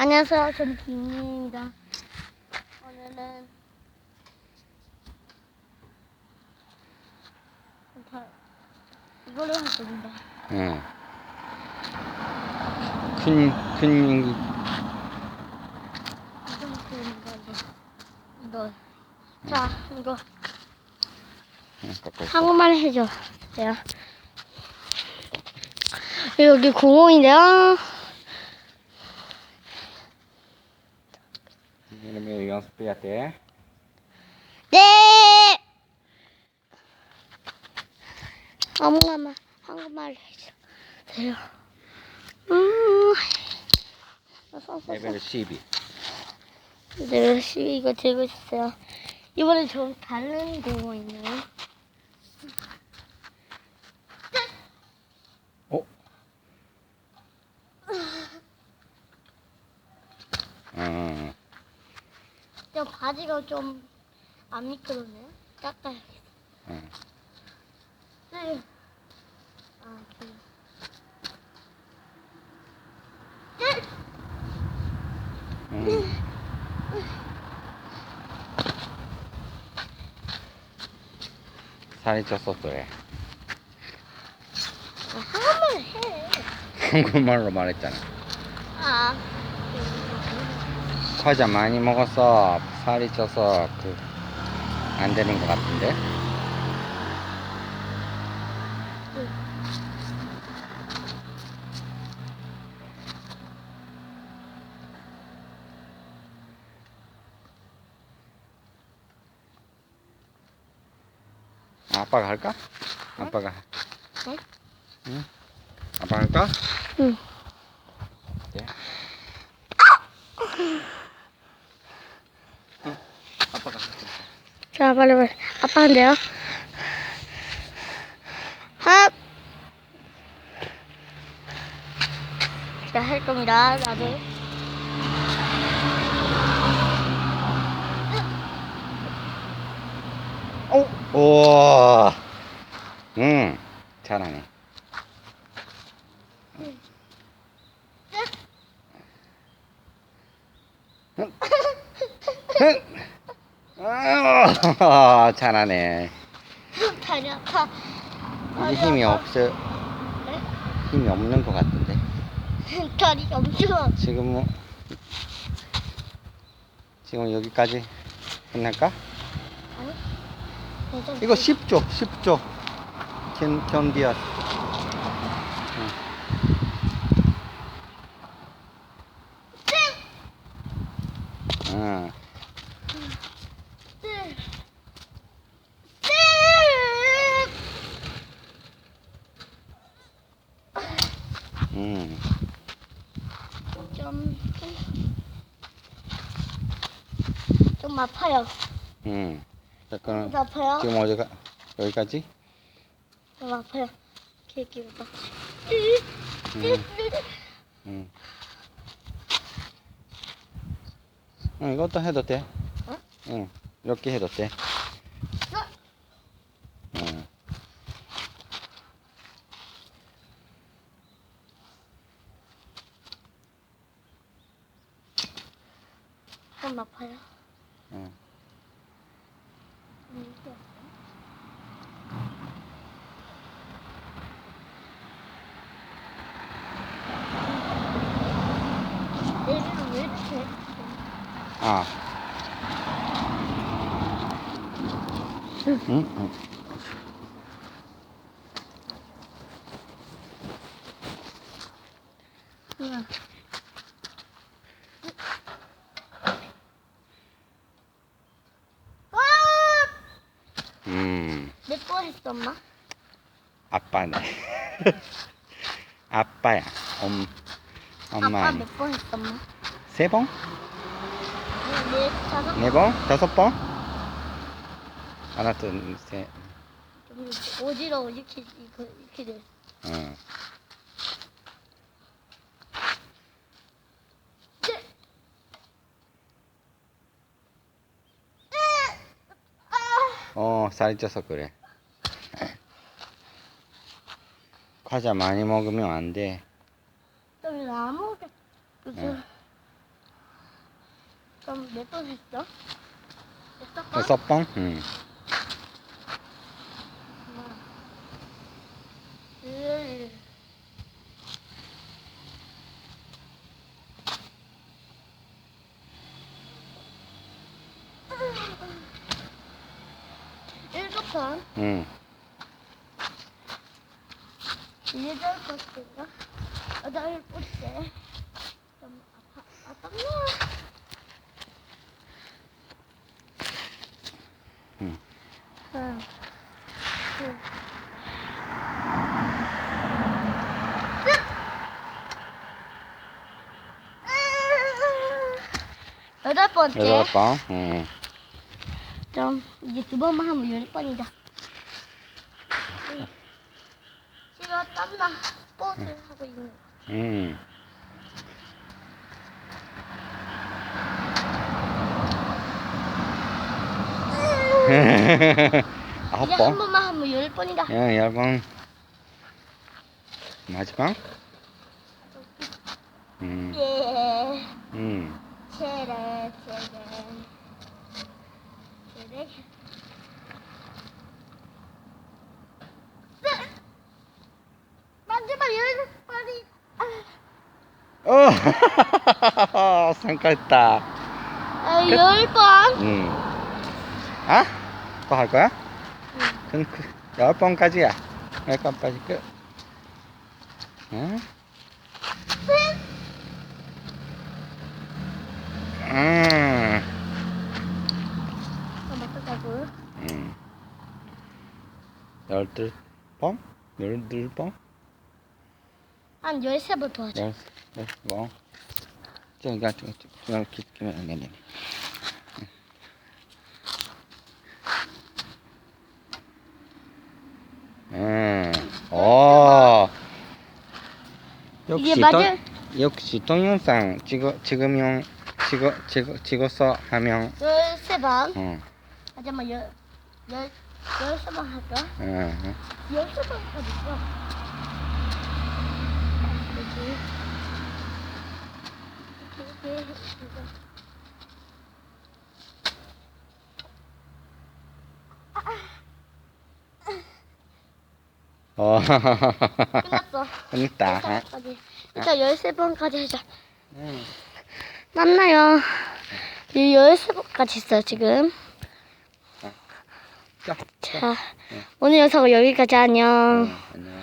안녕하세요. 저는 김민입니다. 오늘은 다 이걸로 할 겁니다. 응. 큰, 큰, 이거 이거. 자, 이거 응, 갖고 있어. 한국말 해줘. 요 여기 구멍인데요. 이러면 연습해야 돼. 네. 아무거나 한국말 해줘. 돼요. 음. 레벨 12. 네, 씨, 이거 들고 있어요. 이번에 좀 다른 구멍 있네요. 어? 응. 저 바지가 좀 안 미끄럽네요. 닦아야겠어. 응. 네. 아, 그. 응. 살이 쪘어 그래. 아, 해. 한국말로 말했잖아. 아. 과자 많이 먹었어. 살이 쪄서 그 안 되는 것 같은데. 아빠가 할까? 아빠가. 네? 응? 아빠 할까? 응. 네. 응. 아빠가 할까? 자, 빨리 빨리. 아빠 한대요. 합. 자, 할 겁니다. 나도. 오! 우와! 응, 잘하네. 응. 응. 아, 잘하네. 다리 아파. 이제 힘이 없어. 힘이 없는 것 같은데. 다리 엄청. 지금 뭐, 지금 여기까지 끝낼까? 이거 10조, 10조. 견, 견디야. 응. 네. 응. 좀, 좀 아파요. 응. 좀 아파요. 지금 어디가, 여기까지? 좀 아파요. 계기보다. 응. 응. 응, 이것도 해도 돼. 어? 응. 이렇게 해도 돼. 응. 좀 아파요. 응. 음, 이게 아파요. 내일은 왜 이렇게? 아. 응, 응. 응. 아! 음, 몇번 했어, 엄마? 아빠네. 아빠야. 엄, 아빠 엄마. 몇번 했어, 엄마? 세 번? 네, 다섯 네 번? 다섯 번? 하나, 둘, 셋. 좀 어지러워 이렇게 이거 이렇게 돼. 응. 어, 살이 쪄서 그래. 과자 많이 먹으면 안 돼. 좀 아무것도 응. 그럼 몇번 했어? 여섯 번? 여섯 번? 응. 일곱 번, 응. 여덟 번째가 여덟 번째. 좀 아파, 아팠나? 응. 하나, 둘. 여덟 땀나 포즈 하고 있는. 거. 응. 아홉 이제 한 번? 번만 하면 열 번이다. 야, 열 번. 마지막? 응. 예. 응. 체레 체레 체레. 마지막 열 번이. 아, 어, 성공했다. 아, 열 번. 응. 아? 또 할 거야? 그럼 그, 열 번까지야. 열 번까지 끝. 응? 음. 음. 열둘 번? 열둘 번? 한 열세 번 도와줘. 열, 열 번. 저기가, 저, 저, 저, 이렇게, 이렇게, 네, 네, 네. 음, 오. 역시, 맞을- 동, 역시 동영상 찍어, 찍으면, 찍어, 찍어, 찍어서 하면, 열세 번. 어, 잠깐만 열, 열, 열세 번 할까? 어, 어. 열세 번까지 있어. 여기. 이렇게, 이렇게, 이거. 어, 끝났어. 끝났다. 열세 번까지. 일단 열세 번까지 하자. 응. 맞나요? 이 열세 번까지 있어 지금. 자, 자, 오늘 영상은 여기까지 안녕. 응, 안녕.